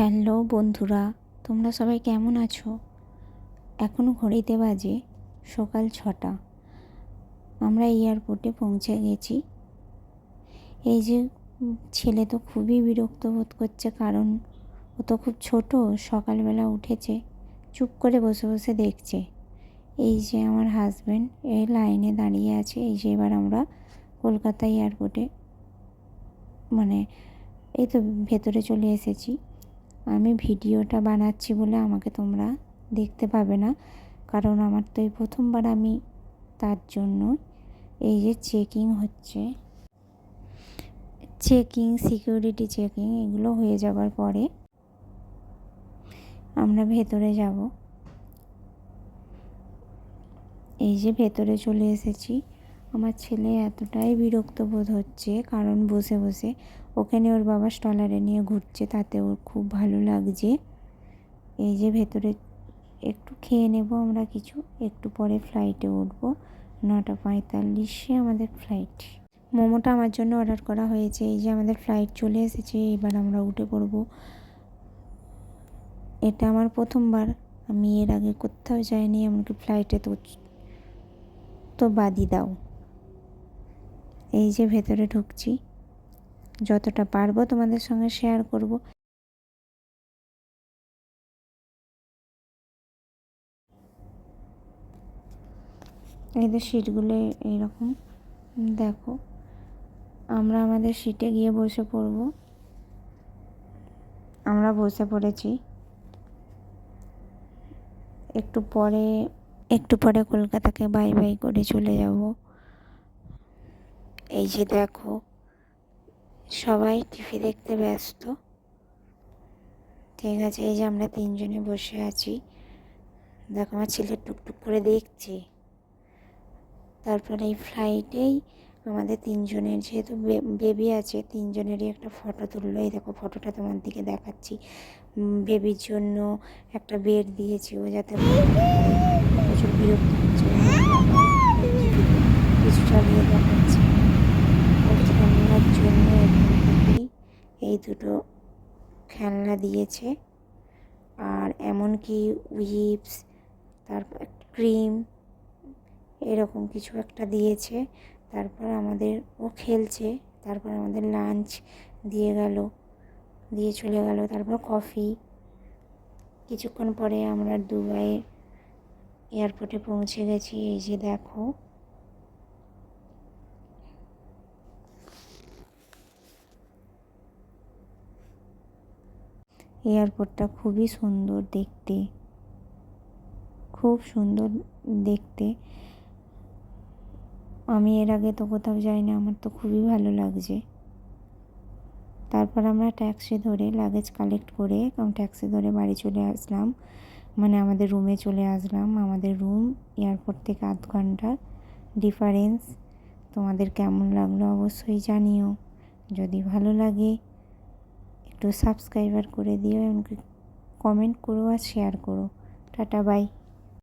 Hello বন্ধুরা, তোমরা সবাই কেমন আছো? এখনও ঘড়িতে বাজে সকাল ছটা। আমরা এয়ারপোর্টে পৌঁছে গেছি। এই যে ছেলে তো খুবই বিরক্ত বোধ করছে, কারণ ও তো খুব ছোট, সকালবেলা উঠেছে, চুপ করে বসে বসে দেখছে। এই যে আমার হাজব্যান্ড এই লাইনে দাঁড়িয়ে আছে, এই যে এবার আমরা কলকাতা এয়ারপোর্টে মানে এই তো ভেতরে চলে এসেছি। আমি ভিডিওটা বানাচ্ছি বলে আমাকে তোমরা দেখতে পাবে না। কারণ আমার তো এই প্রথমবার আমি তার জন্য এই যে চেকিং হচ্ছে। চেকিং, সিকিউরিটি চেকিং এগুলো হয়ে যাবার পরে আমরা ভেতরে যাব। এই যে ভেতরে চলে এসেছি। আমার ছেলে এতটাই বিরক্ত বোধ হচ্ছে, কারণ বসে বসে ওখানে ওর বাবা স্টলারে নিয়ে ঘুরছে, তাতে ওর খুব ভালো লাগছে। এই যে ভেতরে একটু খেয়ে নেব আমরা কিছু, একটু পরে ফ্লাইটে উঠব। নটা পঁয়তাল্লিশে আমাদের ফ্লাইট মোমোটা আমার জন্য অর্ডার করা হয়েছে, এই যে আমাদের ফ্লাইট চলে এসেছে, এবার আমরা উঠে পড়ব। এটা আমার প্রথমবার, আমি এর আগে কোথাও যাইনি, এমনকি ফ্লাইটে তো তো বাদই দাও। এই যে ভেতরে ঢুকছি। যতটা পারব তোমাদের সঙ্গে শেয়ার করব। এদের সিটগুলো এইরকম দেখো। আমরা আমাদের সিটে গিয়ে বসে পড়ব। আমরা বসে পড়েছি। একটু পরে একটু পরে কলকাতাকে বাই বাই করে চলে যাব। এই যে দেখো, সবাই টিভি দেখতে ব্যস্ত। ঠিক আছে, এই যে আমরা তিনজনে বসে আছি। দেখো, আমার ছেলে টুকটুক করে দেখছে। তারপরে এই ফ্লাইটেই আমাদের তিনজনের, যেহেতু বেবি আছে, তিনজনেরই একটা ফটো তুললো। এই দেখো ফটোটা তোমার দিকে দেখাচ্ছি। বেবির জন্য একটা বেড দিয়েছি, ও যাতে প্রচুর বিরক্ত হচ্ছে। কিছু চালিয়ে দেখাচ্ছে। খেলনার জন্য এখান এই দুটো খেলনা দিয়েছে। আর এমনকি উইপস তারপর ক্রিম এরকম কিছু একটা দিয়েছে। তারপর আমাদের ও খেলছে, তারপর আমাদের লাঞ্চ দিয়ে গেল, দিয়ে চলে গেল। তারপর কফি কিছুক্ষণ পরে আমরা দুবাই এয়ারপোর্টে পৌঁছে গেছি, এই যে দেখো। এয়ারপোর্টটা খুবই সুন্দর দেখতে। খুব সুন্দর দেখতে। আমি এর আগে তো কোথাও যাই না আমার তো খুবই ভালো লাগছে। তারপর আমরা ট্যাক্সি ধরে লাগেজ কালেক্ট করে ট্যাক্সি ধরে বাড়ি চলে আসলাম। মানে আমাদের রুমে চলে আসলাম। আমাদের রুম এয়ারপোর্ট থেকে আধ ঘণ্টা ডিফারেন্স। তোমাদের কেমন লাগল অবশ্যই জানিও। যদি ভালো লাগে একটু সাবস্ক্রাইবার করে দিও এমনকি কমেন্ট করো আর শেয়ার করো। Tata bye